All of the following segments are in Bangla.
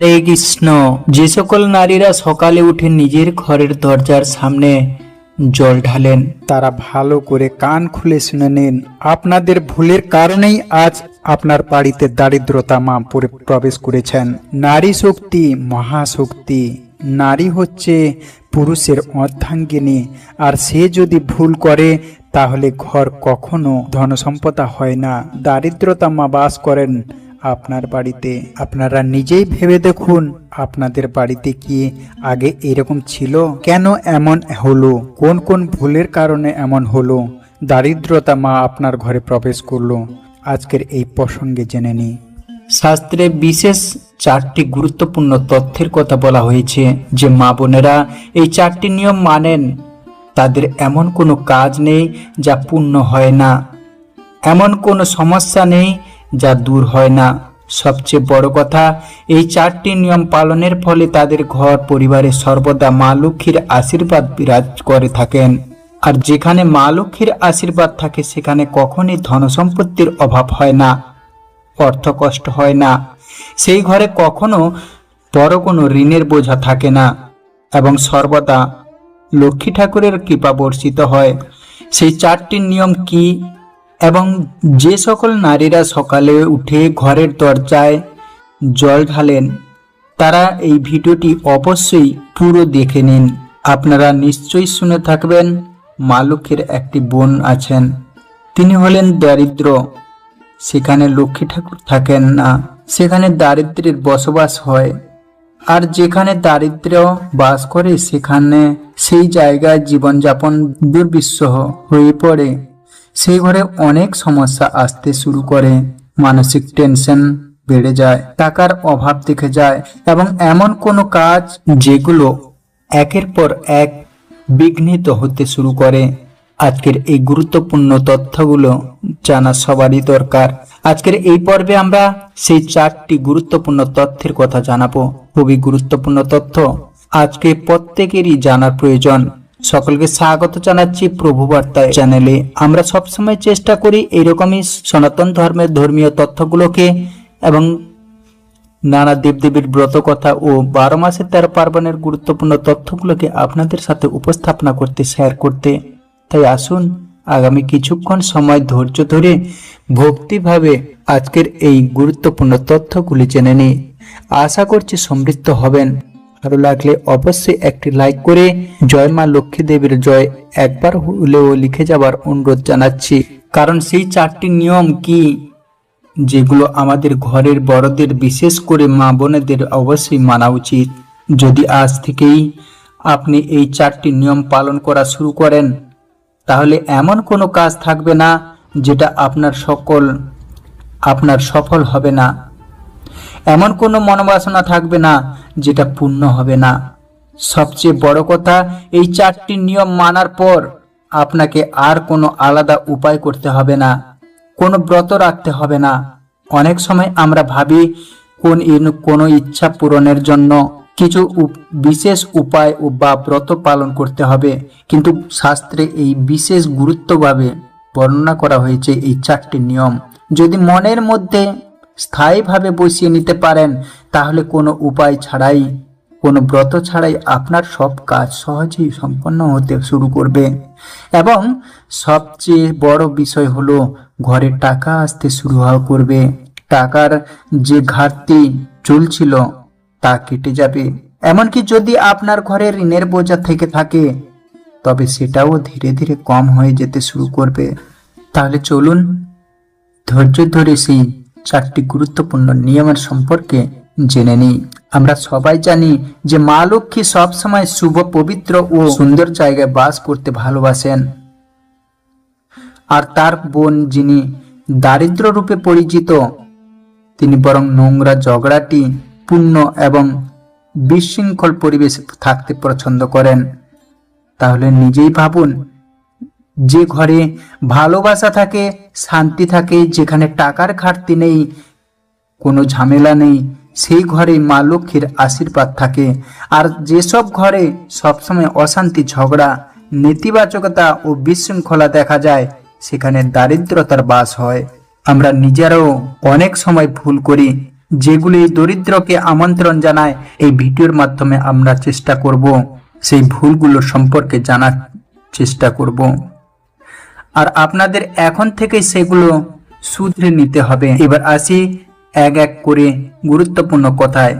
হরে কৃষ্ণ, যে সকল নারীরা সকালে উঠে নিজের ঘরের দরজার সামনে জল ঢালেন, তারা ভালো করে কান খুলে শুনে নিন। আপনাদের ভুলের কারণেই আজ আপনার বাড়িতে দারিদ্রতা মা পরে প্রবেশ করেছেন। নারী শক্তি মহাশক্তি নারী হচ্ছে পুরুষের অর্ধাঙ্গিনী, আর সে যদি ভুল করে, তাহলে ঘর কখনো ধনসম্পদা হয় না। দারিদ্রতা মা বাস করেন আপনার বাড়িতে। আপনারা নিজেই ভেবে দেখুন, আপনাদের বাড়িতে কি আগে এরকম ছিল? কেন এমন হলো? কোন কোন ভুলের কারণে এমন হলো? দারিদ্রতা মা আপনার ঘরে প্রবেশ করল। আজকের এই প্রসঙ্গে জেনে নিই। শাস্ত্রে বিশেষ চারটি গুরুত্বপূর্ণ তথ্যের কথা বলা হয়েছে যে মা বোনেরা এই চারটি নিয়ম মানেন। তাদের এমন কোনো কাজ নেই যা পূর্ণ হয় না। এমন কোনো সমস্যা নেই যা দূর হয় না। সবচেয়ে বড় কথা, এই চারটি নিয়ম পালনের ফলে তাদের ঘর পরিবারে সর্বদা মা লক্ষ্মীর আশীর্বাদ বিরাজ করে থাকেন। আর যেখানে মা লক্ষ্মীর আশীর্বাদ থাকে, সেখানে কখনই ধনসম্পত্তির অভাব হয় না, অর্থ কষ্ট হয় না। সেই ঘরে কখনো বড় কোনো ঋণের বোঝা থাকে না এবং সর্বদা লক্ষ্মী ঠাকুরের কৃপা বর্ষিত হয়। সেই চারটি নিয়ম কি? এবং যে সকল নারীরা সকালে উঠে ঘরের দরজায় জল ঢালেন, তারা এই ভিডিওটি অবশ্যই পুরো দেখে নিন। আপনারা নিশ্চয়ই শুনে থাকবেন, মালুকের একটি বোন আছেন। তিনি হলেন দারিদ্র। সেখানে লক্ষ্মী ঠাকুর থাকেন না। সেখানে দারিদ্রের বসবাস হয়। আর যেখানে দারিদ্র বাস করে, সেখানে সেই জায়গায় জীবনযাপন দুর্বিষহ হয়ে পড়ে। সেই ঘরে অনেক সমস্যা আসতে শুরু করে। মানসিক টেনশন বেড়ে যায়, টাকার অভাব দেখে যায় এবং এমন কোনো কাজ যেগুলো একের পর এক বিঘ্নিত হতে শুরু করে। আজকের এই গুরুত্বপূর্ণ তথ্যগুলো জানা সবারই দরকার। আজকের এই পর্বে আমরা সেই চারটি গুরুত্বপূর্ণ তথ্যের কথা জানাব। খুবই গুরুত্বপূর্ণ তথ্য আজকে প্রত্যেকেরই জানার প্রয়োজন। সকলকে স্বাগত জানাচ্ছি প্রভু বার্তা চ্যানেলে আমরা সবসময় চেষ্টা করি এইরকমই সনাতন ধর্মের ধর্মীয় তথ্যগুলোকে এবং নানা দেবদেবীর ব্রত কথা ও বারো মাসে তেরো পার্বণের গুরুত্বপূর্ণ তথ্যগুলোকে আপনাদের সাথে উপস্থাপনা করতে শেয়ার করতে। তাই আসুন আগামী কিছুক্ষণ সময় ধৈর্য ধরে ভক্তিভাবে আজকের এই গুরুত্বপূর্ণ তথ্যগুলি জেনে নিই। আশা করছি সমৃদ্ধ হবেন। ভালো লাগলে অবশ্যই একটি লাইক করে জয় মা লক্ষ্মী দেবীর জয় একবার হলেও লিখে যাবার অনুরোধ জানাচ্ছি। কারণ সেই চারটি নিয়ম কি? যেগুলো আমাদের ঘরের বড়দের বিশেষ করে মা বোনেদের অবশ্যই মানা উচিত। যদি আজ থেকেই আপনি এই চারটি নিয়ম পালন করা শুরু করেন, তাহলে এমন কোনো কাজ থাকবে না যেটা আপনার সকল, আপনার সফল হবে না। এমন কোনো মনোবাসনা থাকবে না যেটা পূর্ণ হবে না। সবচেয়ে বড় কথা, এই চারটি নিয়ম মানার পর আপনাকে আর কোনো আলাদা উপায় করতে হবে না, কোনো ব্রত রাখতে হবে না। অনেক সময় আমরা ভাবি, কোন কোনো ইচ্ছা পূরণের জন্য কিছু বিশেষ উপায় ও বা ব্রত পালন করতে হবে। কিন্তু শাস্ত্রে এই বিশেষ গুরুত্বভাবে বর্ণনা করা হয়েছে এই চারটি নিয়ম। যদি মনের মধ্যে স্থায়ীভাবে বসিয়ে নিতে পারেন, তাহলে কোনো উপায় ছাড়াই, কোনো ব্রত ছাড়াই আপনার সব কাজ সহজেই সম্পন্ন হতে শুরু করবে। এবং সবচেয়ে বড় বিষয় হলো, ঘরে টাকা আসতে শুরু হওয়া করবে। টাকার যে ঘাটতি চলছিল, তা কেটে যাবে। এমনকি যদি আপনার ঘরে ঋণের বোঝা থেকে থাকে, তবে সেটাও ধীরে ধীরে কম হয়ে যেতে শুরু করবে। তাহলে চলুন, ধৈর্য ধরে সেই চারটি গুরুত্বপূর্ণ নিয়মের সম্পর্কে জেনে নিই। আমরা সবাই জানি যে মা লক্ষ্মী সবসময় শুভ, পবিত্র ও সুন্দর জায়গায় বাস করতে ভালোবাসেন। আর তার বোন যিনি দারিদ্র রূপে পরিচিত, তিনি বরং নোংরা, ঝগড়াটি, পূর্ণ এবং বিশৃঙ্খল পরিবেশে থাকতে পছন্দ করেন। তাহলে নিজেই ভাবুন যে ঘরে ভালোবাসা থাকে, শান্তি থাকে, যেখানে টাকার ঘাটতি নেই, কোনো ঝামেলা নেই, সেই ঘরে মা লক্ষ্মীর আশীর্বাদ থাকে। আর যেসব ঘরে সবসময় অশান্তি, ঝগড়া, নেতিবাচকতা ও বিশৃঙ্খলা দেখা যায়, সেখানে দারিদ্রতার বাস হয়। আমরা নিজেরাও অনেক সময় ভুল করি, যেগুলি দরিদ্রকে আমন্ত্রণ জানায়, এই ভিডিওর মাধ্যমে আমরা চেষ্টা করব, সেই ভুলগুলো সম্পর্কে জানার চেষ্টা করব। আর আপনাদের এখন থেকেই সেগুলো শুধরে নিতে হবে। এবার আসি এক এক করে গুরুত্বপূর্ণ কথায়।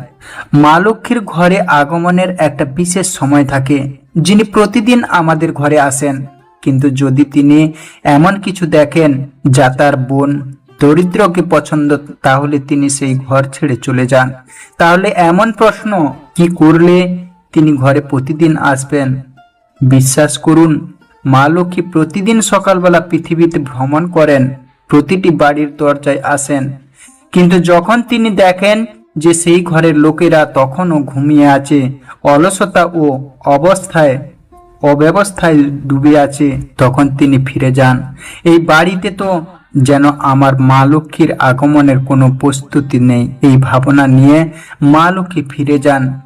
মা লক্ষ্মীর ঘরে আগমনের একটা বিশেষ সময় থাকে, যিনি প্রতিদিন আমাদের ঘরে আসেন। কিন্তু যদি তিনি এমন কিছু দেখেন যা তার বোন দরিদ্রকে পছন্দ, তাহলে তিনি সেই ঘর ছেড়ে চলে যান। তাহলে এমন প্রশ্ন, কি করলে তিনি ঘরে প্রতিদিন আসবেন? বিশ্বাস করুন মা লক্ষ্মী প্রতিদিন সকালবেলা পৃথিবীতে ভ্রমণ করেন, প্রতিটি বাড়ির দরজায় আসেন। কিন্তু যখন তিনি দেখেন যে সেই ঘরের লোকেরা তখনও ঘুমিয়ে আছে, অলসতা ও অবস্থায়, অব্যবস্থায় ডুবে আছে, তখন তিনি ফিরে যান। এই বাড়িতে তো যেন আমার মা লক্ষ্মীর আগমনের কোনো প্রস্তুতি নেই। এই ভাবনা নিয়ে মা লক্ষ্মী ফিরে যান।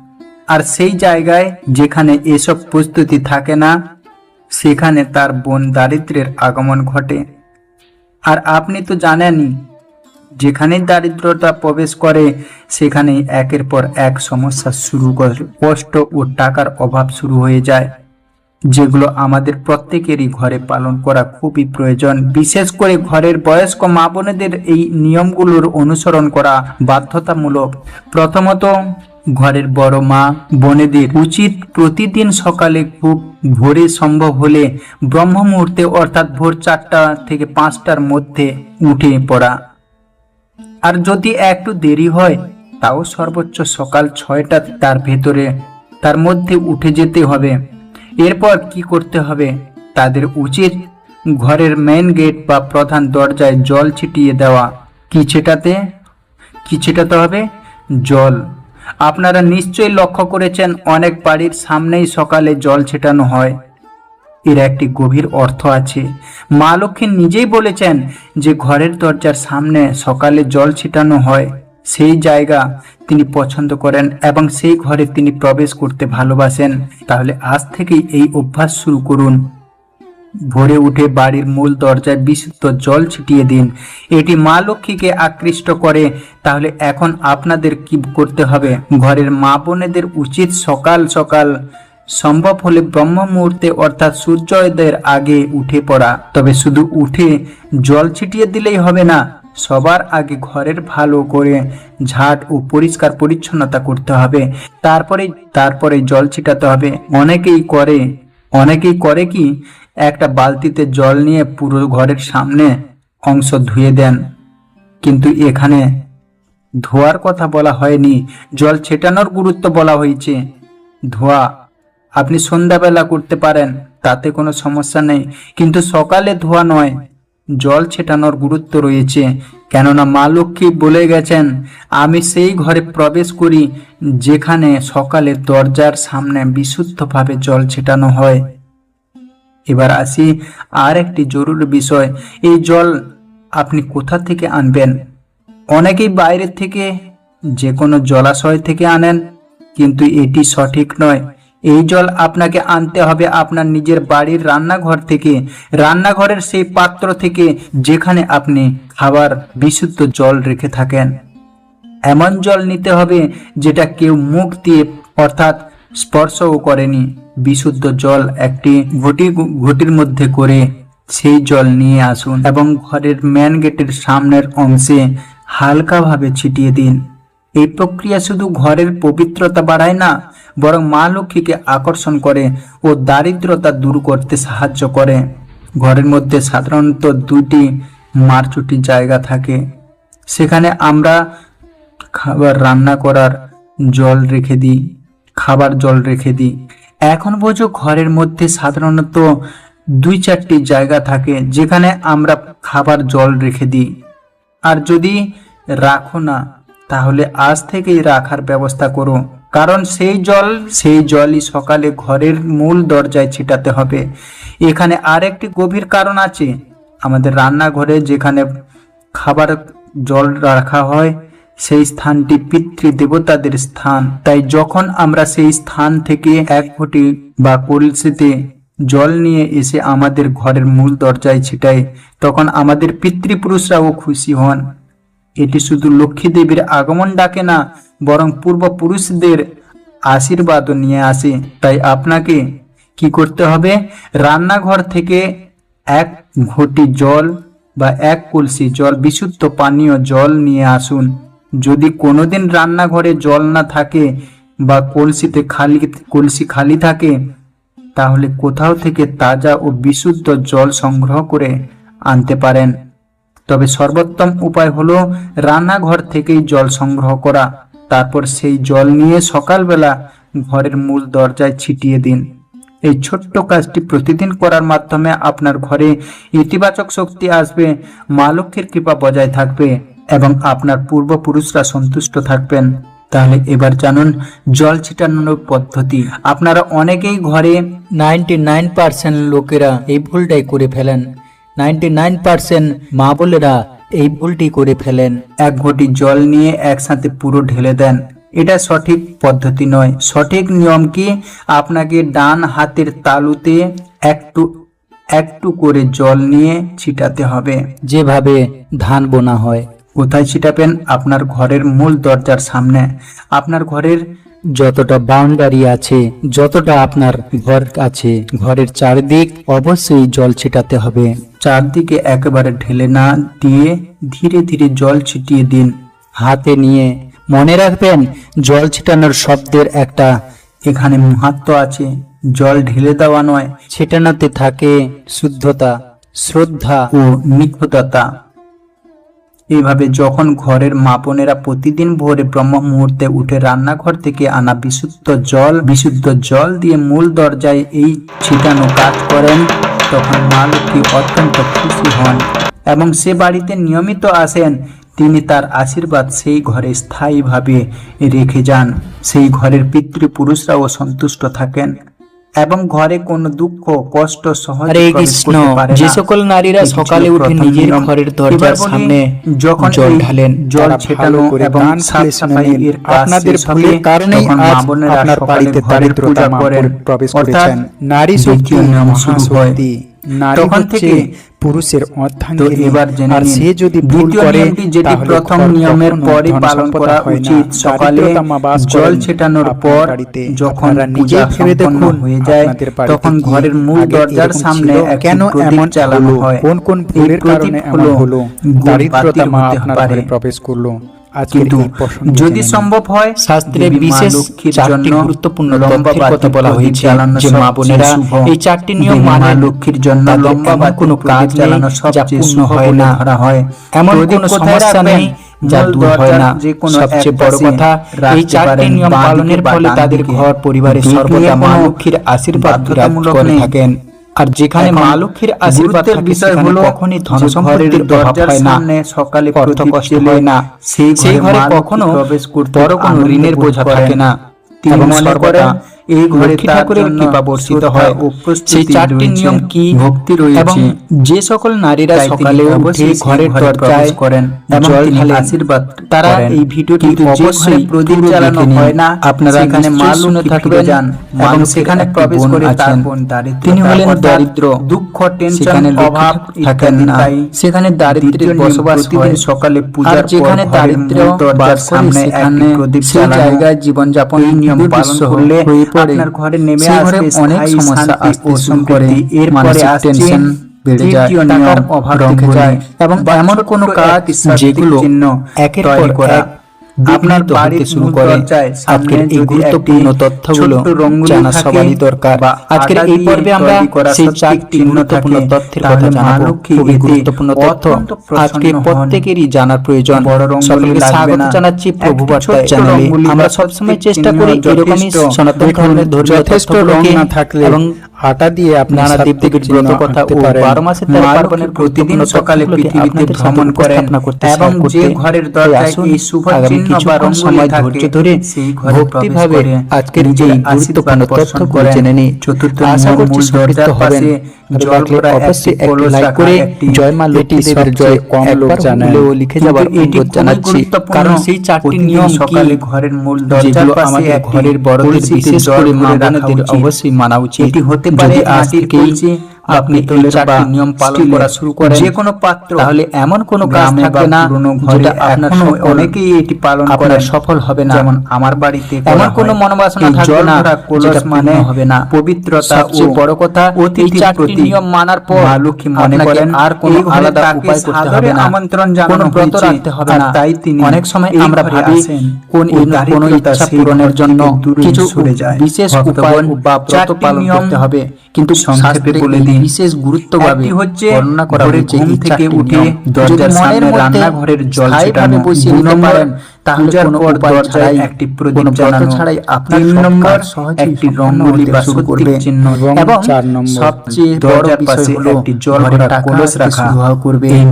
আর সেই জায়গায় যেখানে এসব প্রস্তুতি থাকে না সেখানে তার বোন দারিদ্রের আগমন ঘটে। আর আপনি তো জানেনই যেখানে দারিদ্রতা প্রবেশ করে, সেখানেই একের পর এক সমস্যা শুরু করে। কষ্ট ও টাকার অভাব শুরু হয়ে যায়, যেগুলো আমাদের প্রত্যেকেরই ঘরে পালন করা খুবই প্রয়োজন। বিশেষ করে ঘরের বয়স্ক মা বোনেদের এই নিয়মগুলোর অনুসরণ করা বাধ্যতামূলক। প্রথমত ঘরের বড় মা বোনেদের উচিত প্রতিদিন সকালে খুব ভোরে সম্ভব হলে ব্রহ্ম মুহূর্তে অর্থাৎ ভোর চারটা থেকে পাঁচটার মধ্যে উঠে পড়া। আর যদি একটু দেরি হয়, তাও সর্বোচ্চ সকাল ছয়টা তার ভেতরে, তার মধ্যে উঠে যেতে হবে। এরপর কি করতে হবে? তাদের উচিত ঘরের মেন গেট বা প্রধান দরজায় জল ছিটিয়ে দেওয়া। কি ছেটাতে? কি ছেটাতে হবে? জল। আপনারা নিশ্চয়ই লক্ষ্য করেছেন, অনেক বাড়ির সামনেই সকালে জল ছেটানো হয়। এর একটি গভীর অর্থ আছে। মা লক্ষ্মী নিজেই বলেছেন যে ঘরের দরজার সামনে সকালে জল ছিটানো হয়। সেই জায়গা তিনি পছন্দ করেন এবং সেই ঘরে তিনি প্রবেশ করতে ভালোবাসেন। তাহলে আজ থেকেই এই অভ্যাস শুরু করুন। ভোরে উঠে বাড়ির মূল দরজায় বিশুদ্ধ জল ছিটিয়ে দিন। এটি মা লক্ষ্মীকে আকৃষ্ট করে। তাহলে এখন আপনাদের কি করতে হবে? ঘরের মা বোনেদের উচিত সকাল সকাল সম্ভব হলে ব্রহ্ম মুহূর্তে অর্থাৎ সূর্যোদয়ের আগে উঠে পড়া। তবে শুধু উঠে জল ছিটিয়ে দিলেই হবে না, সবার আগে ঘরের ভালো করে ঝাট ও পরিষ্কার পরিচ্ছন্নতা করতে হবে। তারপরে তারপরে জল ছিটাতে হবে। অনেকেই করে অনেকেই করে কি? একটা বালতিতে জল নিয়ে পুরো ঘরের সামনে অংশ ধুয়ে দেন। কিন্তু এখানে ধোয়ার কথা বলা হয়নি, জল ছেটানোর গুরুত্ব বলা হয়েছে। ধোয়া, আপনি সন্ধ্যাবেলা করতে পারেন, তাতে কোনো সমস্যা নেই, কিন্তু সকালে ধোয়া নয়, জল ছেটানোর গুরুত্ব রয়েছে। কেননা মা লক্ষ্মী বলে গেছেন, আমি সেই ঘরে প্রবেশ করি যেখানে সকালে দরজার সামনে বিশুদ্ধভাবে জল ছেটানো হয়। এবার আসি আর একটি জরুরি বিষয়। এই জল আপনি কোথা থেকে আনবেন? অনেকেই বাইরে থেকে যে কোনো জলাশয় থেকে আনেন, কিন্তু এটি সঠিক নয়। এই জল আপনাকে আনতে হবে আপনার নিজের বাড়ির রান্নাঘর থেকে, রান্নাঘরের সেই পাত্র থেকে যেখানে আপনি খাবার বিশুদ্ধ জল রেখে থাকেন। এমন জল নিতে হবে যেটা কেউ মুখ দিয়ে, অর্থাৎ স্পর্শও করেনি। বিশুদ্ধ জল একটি ঘটি ঘটির মধ্যে করে সেই জল নিয়ে আসুন এবং ঘরের মেন গেটের সামনের অংশে হালকাভাবে ছিটিয়ে দিন। এই প্রক্রিয়া শুধু ঘরের পবিত্রতা বাড়ায় না, বরং মা লক্ষ্মীকে আকর্ষণ করে ও দারিদ্রতা দূর করতে সাহায্য করে। ঘরের মধ্যে সাধারণত দুটি মারচুটি জায়গা থাকে। সেখানে আমরা খাবার রান্না করার জল রেখে দিই। খাবার জল রেখে দিই। এখন বোঝো ঘরের মধ্যে সাধারণত দুই চারটি জায়গা থাকে যেখানে আমরা খাবার জল রেখে দিই। আর যদি রাখো না, তাহলে আজ থেকেই রাখার ব্যবস্থা করো। কারণ সেই জল, সেই জলই সকালে ঘরের মূল দরজায় ছিটাতে হবে। এখানে আরেকটি গভীর কারণ আছে। আমাদের রান্নাঘরে যেখানে খাবার জল রাখা হয় সেই স্থানটি পিতৃ দেবতাদের স্থান। তাই যখন আমরা সেই স্থান থেকে এক ঘটি বা কলসিতে জল নিয়ে এসে আমাদের ঘরের মূল দরজায় ছিটাই, তখন আমাদের পিতৃপুরুষরাও খুশি হন। এটি শুধু লক্ষ্মী দেবীর আগমন ডাকে না, বরং পূর্বপুরুষদের আশীর্বাদও নিয়ে আসে। তাই আপনাকে কি করতে হবে? রান্নাঘর থেকে এক ঘটি জল বা এক কলসি জল, বিশুদ্ধ পানীয় জল নিয়ে আসুন। যদি কোনোদিন রান্নাঘরে জল না থাকে বা কলসিতে খালি, কলসি খালি থাকে, তাহলে কোথাও থেকে তাজা ও বিশুদ্ধ জল সংগ্রহ করে আনতে পারেন। তবে সর্বোত্তম উপায় হলো রান্নাঘর থেকেই জল সংগ্রহ করা। তারপর সেই জল নিয়ে সকালবেলা ঘরের মূল দরজায় ছিটিয়ে দিন। এই ছোট্ট কাজটি প্রতিদিন করার মাধ্যমে আপনার ঘরে ইতিবাচক শক্তি আসবে, মা লক্ষ্মীর কৃপা বজায় থাকবে। এবং আপনার পূর্বপুরুষরা সন্তুষ্ট থাকবেন। তাহলে এবার জানুন জল ছিটানোর পদ্ধতি। আপনারা অনেকেই ঘরে নাইনটি নাইন পার্সেন্ট লোকেরা এই ভুলটাই করে ফেলেন। নাইনটি নাইন পার্সেন্ট মা বোনেরা এই ভুলটি করে ফেলেন। এক ঘটি জল নিয়ে একসাথে পুরো ঢেলে দেন। এটা সঠিক পদ্ধতি নয়। সঠিক নিয়ম কি? আপনাকে ডান হাতের তালুতে একটু একটু করে জল নিয়ে ছিটাতে হবে। যেভাবে ধান বোনা হয়। কোথায় ছিটাবেন আপনার ঘরের মূল দরজার সামনে। আপনার ঘরের যতটা বাউন্ডারি আছে, যতটা আপনার ঘর আছে, ঘরের চারদিক অবশ্যই জল ছিটাতে হবে। চারদিকে একেবারে ঢেলে না দিয়ে ধীরে ধীরে জল ছিটিয়ে দিন। হাতে নিয়ে মনে রাখবেন, জল ছিটানোর শব্দের একটা এখানে মাহাত্ম আছে। জল ঢেলে দেওয়া নয়, ছিটানোতে থাকে শুদ্ধতা, শ্রদ্ধা ও নিখুঁততা। এইভাবে যখন ঘরের মাপনেরা প্রতিদিন ভোরে ব্রহ্ম মুহূর্তে উঠে রান্নাঘর থেকে আনা বিশুদ্ধ জল বিশুদ্ধ জল দিয়ে মূল দরজায় এই ছিটানো কাজ করেন, তখন মা লক্ষ্মী অত্যন্ত খুশি হন এবং সে বাড়িতে নিয়মিত আসেন। তিনি তার আশীর্বাদ সেই ঘরে স্থায়ীভাবে রেখে যান। সেই ঘরের পিতৃপুরুষরাও সন্তুষ্ট থাকেন। এবং ঘরে কোনো দুঃখ কষ্ট সহজে হরে কৃষ্ণ। যে সকল নারীরা সকালে উঠে নিজের ঘরের দরজার সামনে যখন জল ঢালেন, জল ছেটানো এবং সাফ খুলে সাফাই এর আপনাদের ভুলের কারণে আজ আপনার বাড়িতে দারিদ্রতা মা করেন। প্রবেশ করেছেন নারী শক্তি মহাশক্তি নারী তখন থেকে পুরুষের তো এবার জেনে আর সে যদি ভুল করে যেটি প্রথম নিয়মের পরে পালন করা উচিত। সকালে জল ছেটানোর পর। যখন নিজে ভেবে দেখুন হয়ে যায় তখন ঘরের মূল দরজার সামনে কেন এমন চালানো হয়। কোন কোন ফুলের ভুলের কারণে এমন হলো দারিদ্রতা মা আপনার ঘরে প্রবেশ করল। কিন্তু যদি সম্ভব হয় শাস্ত্রে বিশেষ চারটি গুরুত্বপূর্ণ লম্বা কথা বলা হয়েছে যে মা বোনেরা। এই চারটি নিয়ম দেবী মা লক্ষ্মীর জন্য লম্বা বাতি কোনো কাজ যা সবচেয়ে পূর্ণ হয় না ধরা হয়। এমন কোনো সমস্যা নেই যা দূর হয় না যে কোনো সবচেয়ে বড় কথা এই চারটি নিয়ম পালনের ফলে তাদের ঘর পরিবারে সর্বদা মা লক্ষ্মীর আশীর্বাদ বিরাজ করে থাকেন। আর যেখানে মা লক্ষ্মীর আশীর্বাদের বিষয় হলো কখনই ধন সম্পত্তির দরজার সামনে সকালে প্রথম কষ্ট হয় না সেই ঘরে কখনো প্রবেশ করতে বড় কোনো ঋণের বোঝা। থাকে না তিনি মনে করেন এই ঘরে ঠাকুরের কৃপা বর্ষিত হয়। ও সেই চারটি নিয়ম কি? ভক্তি রয়েছে। যে সকল নারীরা সকালে উঠে ঘরের ঘরে দরজায় করেন জল ঢালেন। আশীর্বাদ তারা এই ভিডিওটি অবশ্যই প্রদীপ জ্বালানো হয় না আপনারা সেখানে মা শুনে লক্ষ্মী যান। এবং সেখানে প্রবেশ করে তার বোন দারিদ্র তিনি হলেন দারিদ্র দুঃখ টেনশন অভাব থাকেন না। সেখানে দারিদ্রের বসবাস হয়। সকালে পূজার যেখানে দারিদ্র দরজার সামনে একটি প্রদীপ সেই জ্বালানো। জায়গায় জীবনযাপন নিয়ম পালন করলে পড়ে। ঘরে নেমে ঘরে অনেক সমস্যা আসতে শুরু করে মানসিক টেনশন বেড়ে যায় টাকার অভাব থেকে যায় এবং এমন কোনো কাজ যেগুলো একের পর করা। এক আপনার বাড়ির শুরু করে আজকের এই গুরুত্বপূর্ণ তথ্যগুলো জানা সবারই দরকার। আজকের এই পর্বে আমরা সেই চারটি গুরুত্বপূর্ণ তথ্যের কথা জানাব। খুবই গুরুত্বপূর্ণ তথ্য। আজকে প্রত্যেকেরই জানার প্রয়োজন। সকলকে স্বাগত জানাচ্ছি প্রভু বার্তা চ্যানেলে। আমরা সবসময় চেষ্টা করি এরকমই। সনাতন ধর্মের ধর্মীয় যথেষ্ট রং তথ্যগুলোকে না থাকলে এবং আটা দিয়ে আপনি নানা সাত্বিক দেবদেবীর ব্রত কথা ও। বারো মাসে তেরো পার্বণের প্রতিদিন সকালে পৃথিবীতে ভ্রমণ করেন এবং যে ঘরের দরজায় এই শুভ চিহ্ন বা রঙ্গোলি সময় ধৈর্য ধরে সেই ঘরে ভক্তিভাবে করে আজকের আশীর্বাদ গুরুত্বপূর্ণ তথ্যগুলো করেন। জেনে নিই চতুর্থ আশা করছি দরজার পাশে জল অবশ্যই একটি লাইক করে জয় মা লক্ষ্মী দেবীর জয় কম লোক। লিখে যাবার অনুরোধ জানাচ্ছি কারণ সেই চারটি নিয়ম সকালে ঘরের মূল দরজার পাশে ঘরের বড়দের বিশেষ করে মা। অবশ্যই মানা উচিত এটি হতে बड़े माटिर कुलची আপনি এই চারটি নিয়ম পালন করা শুরু করেন যে কোনো পাত্র তাহলে এমন কোনো কাজ থাকবে না যেটা আপনার সময় অনেকেই এটি পালন করা সফল হবে না। যেমন আমার বাড়িতে এমন কোনো মনোবাসনা থাকবে না যেটা মানে হবে না। পবিত্রতা ও বড় কথা এই চারটি নিয়ম মানার পর লক্ষ্মী মনে করেন আর কোনো আলাদা উপায় করতে হবে না। আমন্ত্রণ জানানো ব্রত রাখতে হবে না। তাই তিনি অনেক সময় আমরা ভাবি কোন কোন ইচ্ছা পূরণের জন্য কিছু বিশেষ উপায় বা ব্রত পালন করতে হবে। কিন্তু সংক্ষেপে বলে দিই বিশেষ গুরুত্বভাবে হচ্ছে বর্ণনা করা হয়েছে থেকে উঠে দরজার সামনে রান্নাঘরের জল ছিটানো বসিয়ে নিতে পারেন তাহলে কোনো ছাড়াই একটি প্রদীপ জ্বালানো ছাড়াই আপনি নম্বর একটি চিহ্ন এবং সবচেয়ে বড় বিষয় হলো একটি জল ভরা কলস রাখা। করবে এই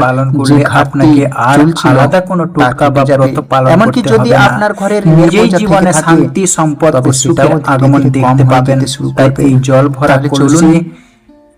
পালন করলে আপনাকে আর আলাদা কোনো টোটকা বা ব্রত পালন এমনকি যদি আপনার ঘরের নিজেই জীবনে শান্তি সম্পদ ও আগমন দেখতে পাবেন। তাই এই জল ভরা কলস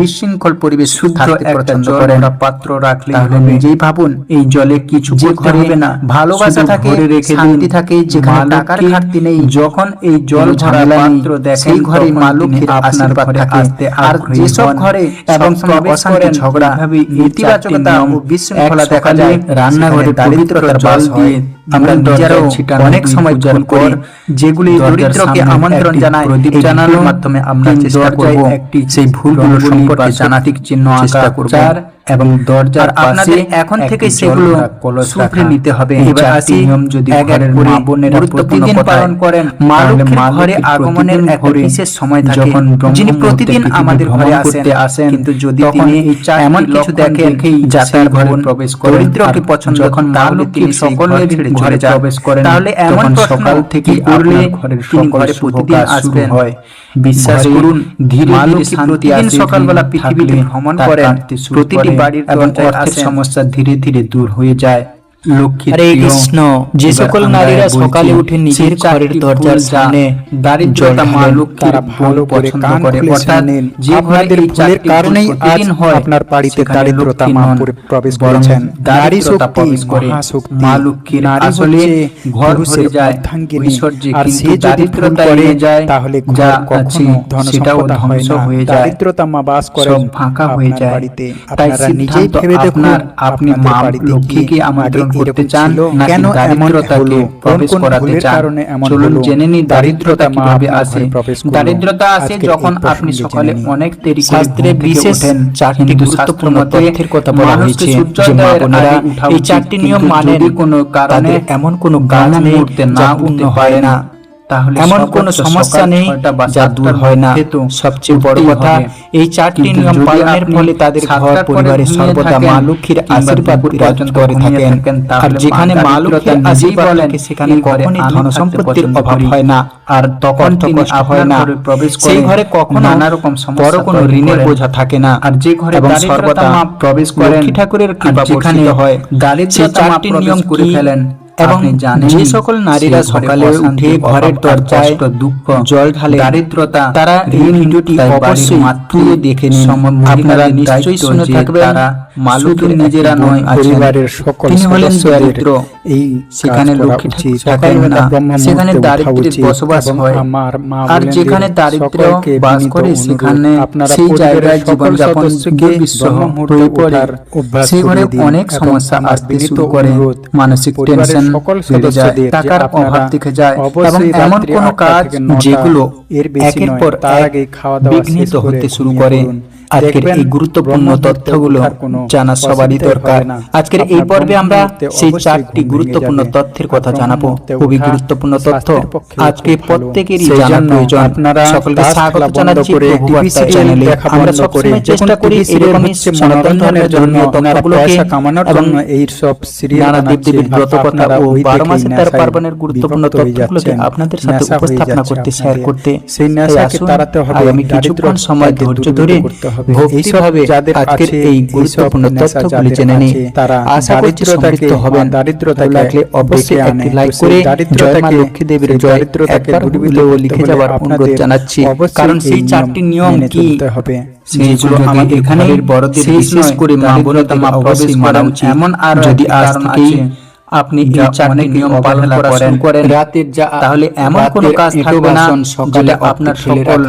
বিশৃঙ্খল পরিবেশ পাত্র রাখলে নিজেই ভাবুন এই জলে কিছু হবে না। ভালোবাসা থাকে শান্তি থাকে যেখানে টাকার ঘাটতি নেই। যখন এই জল ভরা পাত্র দেখেন ঘরে মা আপনার আসতে আর যেসব ঘরে এবং অশান্তি ঝগড়া ইতিবাচকতা বিশৃঙ্খলা দেখা যায়। রান্নাঘরে পবিত্রতার জল দিয়ে আমরা নিজেরাও অনেক সময় জল করি। যেগুলি দরিদ্রকে আমন্ত্রণ জানায় প্রদীপ জানানোর মাধ্যমে আমরা চেষ্টা করি এবং সেই ভুলগুলো সম্পর্কে চিহ্ন আশা করব। এবং দরজার পাশে এখন থেকে সেগুলো সুফরে নিতে হবে। এবার আসি নিয়ম যদি ঘরের মা বোনেরা প্রতিদিন পালন করেন মা ঘরে আগমনের এক বিশেষ সময় থাকে। যিনি প্রতিদিন আমাদের ঘরে আসেন কিন্তু যদি তিনি এমন কিছু দেখেন যা তার ঘরে প্রবেশ করে দরিদ্রকে পছন্দ যখন তাহলে তিনি সকলের ঘরে প্রবেশ করেন তাহলে এমন সকাল থেকে করলে তিনি ঘরে প্রতিদিন আসবেন? হয়। বিশ্বাস করুন ধীরে ধীরে শান্তি আসে সকালবেলা পৃথিবীতে ভ্রমণ করেন? প্রতিদিন বাড়ির এবং সমস্যা ধীরে ধীরে দূর হয়ে যায়। হরে কৃষ্ণ যে সকল নারীরা সকালে উঠে নিজের ঘরের দরজার সামনে দারিদ্রতা মালুক তারা ভালো পছন্দ করে। অর্থাৎ যে আপনাদের ভুলের কারণেই আজ আপনার বাড়িতে দারিদ্রতা মা প্রবেশ করেছেন। নারী প্রবেশ করে মা লক্ষ্মী নারী হলে ঘর ভরে যায় ঐশ্বর্যে আর সে যদি ভুল করে যায় তাহলে যা কখনো ধন সেটাও ধ্বংস হয়ে যায়। দারিদ্রতা মা বাস করে ফাঁকা হয়ে যায়। বাড়িতে। তাই নিজেই ভেবে দেখুন আপনি মা বাড়িতে কি কি আমাদের করতে চান কেন দারিদ্রতাকে প্রবেশ করাতে চান? চলুন জেনে নিই দারিদ্রতা কীভাবে আসে। দারিদ্রতা আসে যখন আপনি সকালে অনেক দেরি শাস্ত্রে বিশেষ চারটি গুরুত্বপূর্ণ তথ্যের কথা বলা হয়েছে যে মা এই চারটি নিয়ম মানে কোনো কারণে এমন কোনো গান নেই উঠতে না উঠতে পারে না। তাহলে এমন কোনো সমস্যা নেই যা দূর হয় না। সবচেয়ে বড় কথা এই চারটি নিয়ম পালনের ফলে তাদের ঘর পরিবারে সর্বদা মা লক্ষ্মীর আশীর্বাদ বিরাজ করে থাকেন। আর যেখানে মা লক্ষ্মীর আশীর্বাদ থাকে সেখানে কখনই ধন সম্পত্তির অভাব হয় না আর তখন তিনি হয় না। সেই ঘরে কখনো নানা রকম সমস্যা বড় কোনো ঋণের বোঝা থাকে না। আর যে ঘরে দারিদ্রতা মা প্রবেশ করেন ঠাকুরের কৃপা যেখানে হয় দারিদ্রতা মা প্রবেশ করে ফেলেন। এবং যে সকল নারীরা সকালে উঠে ঘরের দরজায় দুঃখ জল ঢালে দারিদ্রতা তারা এই ভিডিওটি অবশ্যই দেখে আপনারা নিশ্চয়ই শুনে মালুকের নিজেরা নয় পরিবারের সকল তিনি হলেন এই সেখানে লক্ষ্মী থাকেন। না। সেখানে দারিদ্রের বসবাস হয়। আর যেখানে দারিদ্র বাস করে সেখানে সেই জায়গায় জীবনযাপন হয়ে পড়ে। সেই ঘরে অনেক সমস্যা আসতে শুরু করে মানসিক টেনশন সকল সদস্যদের টাকার অভাব দেখে যায়। এবং এমন কোন কাজ যেগুলো এর বেশি একের পর এক বিঘ্নিত হতে শুরু করে। আজকের এই গুরুত্বপূর্ণ তথ্যগুলো জানা সবারই দরকার। আজকের এই পর্বে আমরা সেই চারটি গুরুত্বপূর্ণ তথ্যের কথা জানাব। খুবই গুরুত্বপূর্ণ তথ্য। আজকে প্রত্যেকেরই জানা প্রয়োজন। আপনারা সকলকে স্বাগত জানাচ্ছি সিরিয়াল চ্যানেলে আমরা সবসময় চেষ্টা করি এরকমই সনাতন ধর্মের জন্য তথ্যগুলোকে এবং এই সব সিরিয়াল নানা। দেবদেবীর ব্রত কথা ও বারো মাসের তেরো পার্বণের গুরুত্বপূর্ণ তথ্যগুলোকে আপনাদের সাথে উপস্থাপনা করতে শেয়ার করতে। সেই আসুন আগামী কিছুক্ষণ সময় ধৈর্য ধরে ভক্তিভাবে যাদের আজকের এই গুরুত্বপূর্ণ তথ্যগুলি জেনে আছে, তারা আশা করছি সমৃদ্ধ হবেন। ভালো লাগলে অবশ্যই একটি লাইক করে জয় মা লক্ষ্মী দেবীর জয় একবার হলেও লিখে যাবার অনুরোধ জানাচ্ছি। কারণ সেই চারটি নিয়ম কি? হবে। যদি আমাদের এখানে ঘরের বড়দের বিশেষ করে মা দারিদ্রতা বোনতা মা অবশ্যই প্রবেশ মানা উচিত। এমন আর যদি আজ থেকেই আপনি এই চারটি নিয়ম পালন করা করেন, শুরু করেন রাতের যা তাহলে এমন কোনো কাজ থাকবে না যেটা আপনার সকল।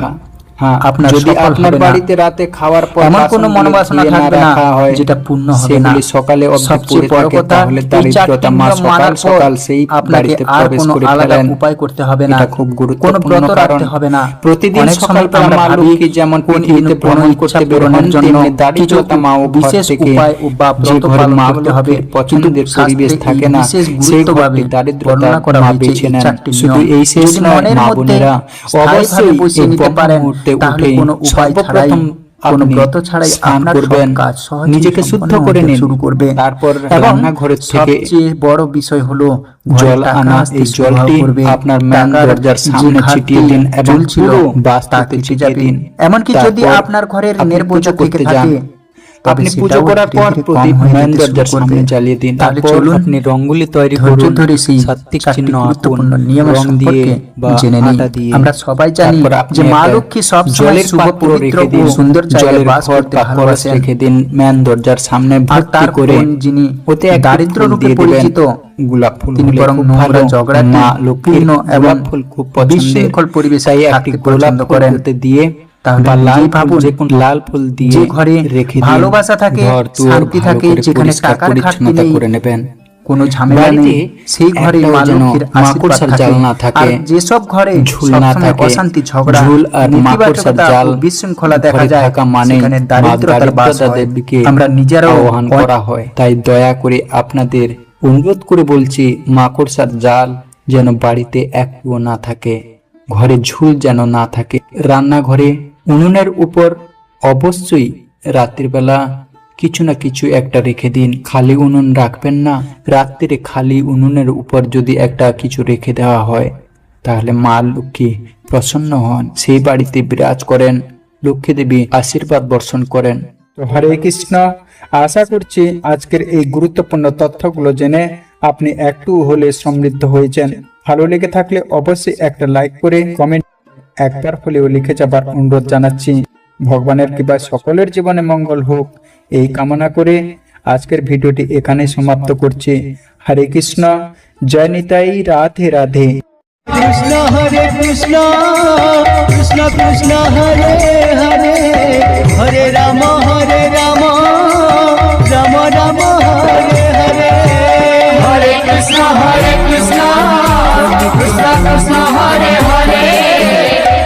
হ্যাঁ আপনার যদি আপনার বাড়িতে রাতে খাওয়ার পর এমন কোনো মনোবাসনা থাকবে না যেটা পূর্ণ হবে না। সকালে সবচেয়ে বড় কথা তাহলে দারিদ্রতা মা সকাল সকাল সেই বাড়িতে প্রবেশ করে আলাদা। উপায় করতে হবে না। এটা খুব কোনো ব্রত রাখতে হবে না। প্রতিদিন সময় আমরা মা লক্ষ্মী যেমন পৃথিবীতে ইচ্ছা করতে বের পূরণের হন, জন্য দারিদ্রতা মাও ঘর বিশেষ উপায় বা ব্রত পালন করতে হবে। পছন্দের পরিবেশ থাকে না সেই ঘরটি দারিদ্রতা করা মা বেছে নেন। শুধু এই শেষ নয় মা বোনেরা অবশ্যই এই নিতে পারেন, মুহূর্তে উঠে কোনো উপায় ছাড়াই, সর্বপ্রথম কোনো ব্রত ছাড়াই আপনার করবেন কাজ নিজেকে শুদ্ধ করে নিন শুরু করবে তারপর রান্নাঘরের থেকে সবচেয়ে বড় বিষয় হলো জল আনা এই জলটি। আপনার ম্যান দরজার সামনে ছিটিয়ে দিন এবং পুরো বাস্তাতে ছিটিয়ে। দিন এমনকি যদি আপনার ঘরের বোঝা থেকে। থাকে তবে আপনি পুজো করার পর প্রদীপ যেতে দরজার সামনে জ্বালিয়ে দিন তাহলে চলুন আপনি রঙ্গুলি তৈরি করুন ধরে সেই সাত্বিক চিহ্ন গুরুত্বপূর্ণ দিয়ে সম্পর্কে জেনে নিই। আমরা সবাই জানি যে মা লক্ষ্মী সবসময় জলের শুভ, পবিত্র ও সুন্দর জলের বাস করতে ভালোবাসেন। রেখে দিন ম্যান দরজার সামনে তার করে যিনি ওতে এক দারিদ্র রূপে পরিচিত, গোলাপ ফুল তিনি বরং নোংরা, ভালো। ঝগড়াটে, মা লক্ষ্মীর পূর্ণ এবং ফুল খুব পছন্দের বিশৃঙ্খল পরিবেশে একটি গোলাপ করেন। দিয়ে তাহলে লাল ভাবুন, যে লাল ফুল দিয়ে যে ঘরে রেখে। ভালোবাসা থাকে, ঘর দুয়ার শান্তি থাকে, যেখানে টাকার ঘাটতি করে নেবেন কোনো ঝামেলা নেই সেই ঘরে মা লক্ষ্মীর আশীর্বাদ জাল না থাকে। আর যেসব ঘরে ঝুল না থাকে। অশান্তি ঝগড়া ঝুল আর মাকড়সার জাল বিশৃঙ্খলা দেখা যায় মানে সেখানে দারিদ্রতার বাস দারিদ্রতা। দেবীকে আমরা নিজেরাও আহ্বান করা হয় তাই দয়া করে আপনাদের অনুরোধ করে বলছি মাকড়সার জাল যেন বাড়িতে একটুও না থাকে ঘরে ঝুল যেন না থাকে রান্নাঘরে উনুনের উপর অবশ্যই রাত্রিবেলা কিছু না কিছু একটা রেখে দিন। খালি উনুন রাখবেন না। রাত্রিরে খালি উনুনের উপর যদি একটা কিছু রেখে দেওয়া হয়, তাহলে মা লক্ষ্মী প্রসন্ন হন। সেই বাড়িতে বিরাজ করেন। লক্ষ্মী দেবী আশীর্বাদ বর্ষণ করেন। তো হরে কৃষ্ণ। আশা করছি আজকের এই গুরুত্বপূর্ণ তথ্যগুলো জেনে আপনি একটু হলে সমৃদ্ধ হয়েছেন। ভালো লেগে থাকলে অবশ্যই একটা লাইক করে কমেন্ট একবার হলেও লিখে যাবার অনুরোধ জানাচ্ছি। ভগবানের কৃপা সকলের জীবনে মঙ্গল হোক। এই কামনা করে আজকের ভিডিওটি এখানেই সমাপ্ত করছি। হরে কৃষ্ণ, জয় নিতাই, রাধে রাধে। কৃষ্ণ হরে কৃষ্ণ কৃষ্ণ কৃষ্ণ হরে হরে। হরে রাম হরে রাম রাম রাম, হরে হরে। হরে কৃষ্ণ হরে কৃষ্ণ কৃষ্ণ কৃষ্ণ, হরে হরে।